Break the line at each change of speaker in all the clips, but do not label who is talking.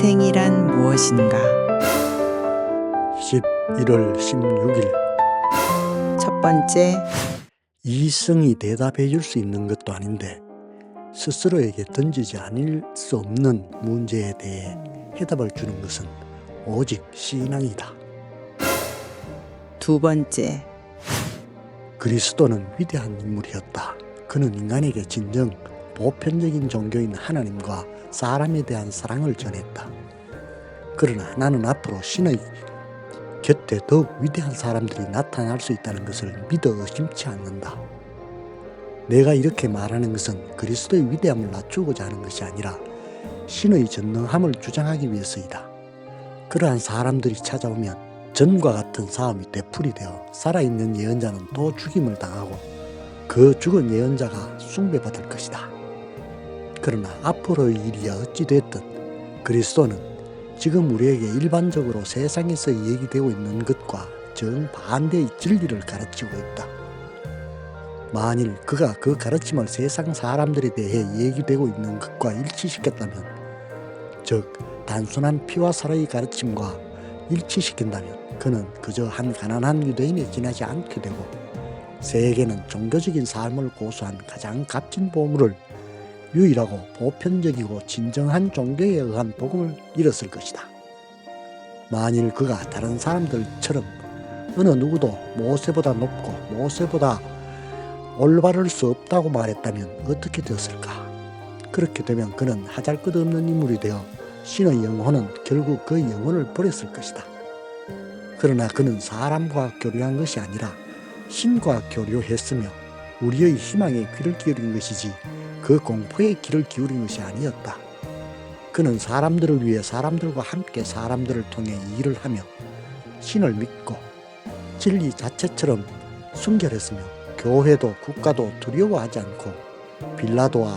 인생이란 무엇인가?
11월 16일
첫 번째,
이성이 대답해 줄 수 있는 것도 아닌데 스스로에게 던지지 않을 수 없는 문제에 대해 해답을 주는 것은 오직 신앙이다.
두 번째,
그리스도는 위대한 인물이었다. 그는 인간에게 진정 보편적인 종교인 하나님과 사람에 대한 사랑을 전했다. 그러나 나는 앞으로 신의 곁에 더욱 위대한 사람들이 나타날 수 있다는 것을 믿어 의심치 않는다. 내가 이렇게 말하는 것은 그리스도의 위대함을 낮추고자 하는 것이 아니라 신의 전능함을 주장하기 위해서이다. 그러한 사람들이 찾아오면 전과 같은 싸움이 되풀이 되어 살아있는 예언자는 또 죽임을 당하고 그 죽은 예언자가 숭배받을 것이다. 그러나 앞으로의 일이 어찌 됐든 그리스도는 지금 우리에게 일반적으로 세상에서 얘기되고 있는 것과 정반대의 진리를 가르치고 있다. 만일 그가 그 가르침을 세상 사람들에 대해 얘기되고 있는 것과 일치시켰다면, 즉 단순한 피와 살의 가르침과 일치시킨다면 그는 그저 한 가난한 유대인에 지나지 않게 되고 세계는 종교적인 삶을 고수한 가장 값진 보물을 유일하고 보편적이고 진정한 종교에 의한 복음을 잃었을 것이다. 만일 그가 다른 사람들처럼 어느 누구도 모세보다 높고 모세보다 올바를 수 없다고 말했다면 어떻게 되었을까? 그렇게 되면 그는 하잘 것 없는 인물이 되어 신의 영혼은 결국 그 영혼을 버렸을 것이다. 그러나 그는 사람과 교류한 것이 아니라 신과 교류했으며 우리의 희망에 귀를 기울인 것이지 그 공포에 귀를 기울인 것이 아니었다. 그는 사람들을 위해 사람들과 함께 사람들을 통해 일을 하며 신을 믿고 진리 자체처럼 순결했으며 교회도 국가도 두려워하지 않고 빌라도와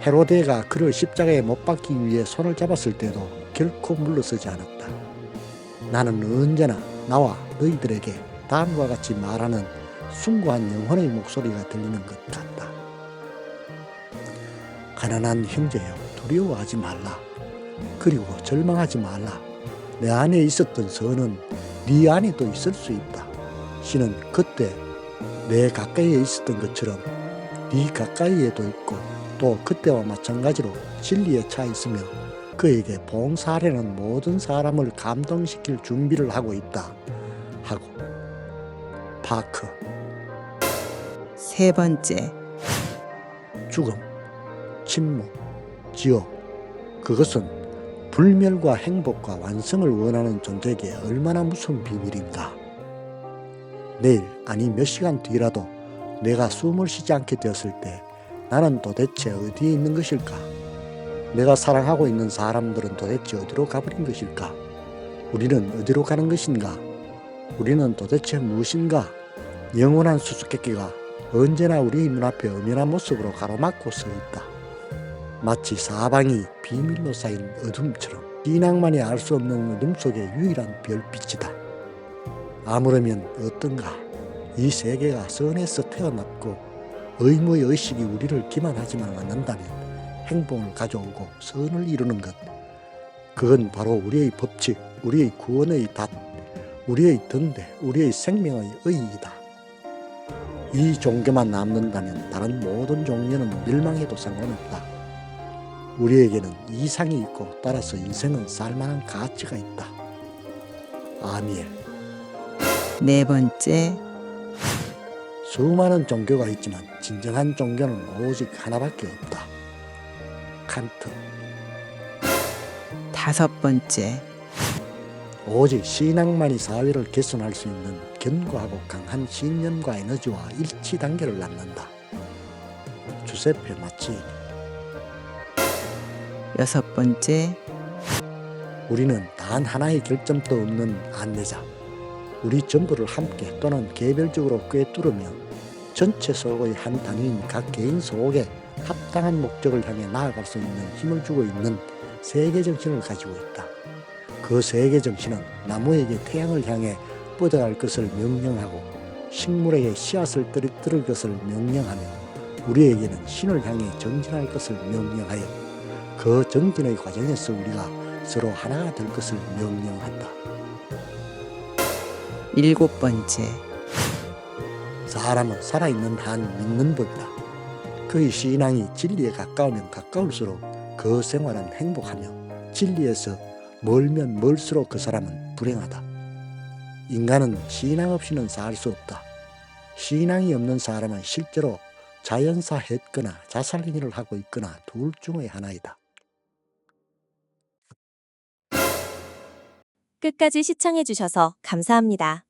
헤로데가 그를 십자가에 못 박기 위해 손을 잡았을 때도 결코 물러서지 않았다. 나는 언제나 나와 너희들에게 다음과 같이 말하는 숭고한 영혼의 목소리가 들리는 것 같다. 가난한 형제여 두려워하지 말라. 그리고 절망하지 말라. 내 안에 있었던 선은 네 안에도 있을 수 있다. 신은 그때 내 가까이에 있었던 것처럼 네 가까이에도 있고 또 그때와 마찬가지로 진리에 차 있으며 그에게 봉사하려는 모든 사람을 감동시킬 준비를 하고 있다. 하고 파크
세 번째,
죽음, 침묵, 지옥. 그것은 불멸과 행복과 완성을 원하는 존재에게 얼마나 무서운 비밀인가. 내일, 아니 몇 시간 뒤라도 내가 숨을 쉬지 않게 되었을 때 나는 도대체 어디에 있는 것일까? 내가 사랑하고 있는 사람들은 도대체 어디로 가버린 것일까? 우리는 어디로 가는 것인가? 우리는 도대체 무엇인가? 영원한 수수께끼가 언제나 우리 눈앞에 엄연한 모습으로 가로막고 서 있다. 마치 사방이 비밀로 쌓인 어둠처럼 신앙만이 알 수 없는 어둠 속의 유일한 별빛이다. 아무르면 어떤가? 이 세계가 선에서 태어났고 의무의 의식이 우리를 기만하지만 않는다면 행복을 가져오고 선을 이루는 것. 그건 바로 우리의 법칙, 우리의 구원의 닷, 우리의 등대, 우리의 생명의 의의이다. 이 종교만 남는다면 다른 모든 종교는 멸망해도 상관없다. 우리에게는 이상이 있고 따라서 인생은 살만한 가치가 있다. 아미엘.
네 번째,
수많은 종교가 있지만 진정한 종교는 오직 하나밖에 없다. 칸트.
다섯 번째,
오직 신앙만이 사회를 개선할 수 있는 견고하고 강한 신념과 에너지와 일치 단계를 낳는다. 주세페 마치
여섯 번째,
우리는 단 하나의 결점도 없는 안내자. 우리 전부를 함께 또는 개별적으로 꿰뚫으며 전체 속의 한 단위인 각 개인 속에 합당한 목적을 향해 나아갈 수 있는 힘을 주고 있는 세계 정신을 가지고 있다. 그 세계 정신은 나무에게 태양을 향해 뻗어갈 것을 명령하고 식물에게 씨앗을 들을 것을 명령하며 우리에게는 신을 향해 전진할 것을 명령하여 그 정진의 과정에서 우리가 서로 하나가 될 것을 명령한다.
일곱 번째,
사람은 살아있는 한 믿는 법이다. 그의 신앙이 진리에 가까우면 가까울수록 그 생활은 행복하며 진리에서 멀면 멀수록 그 사람은 불행하다. 인간은 신앙 없이는 살 수 없다. 신앙이 없는 사람은 실제로 자연사 했거나 자살행위를 하고 있거나 둘 중의 하나이다.
끝까지 시청해주셔서 감사합니다.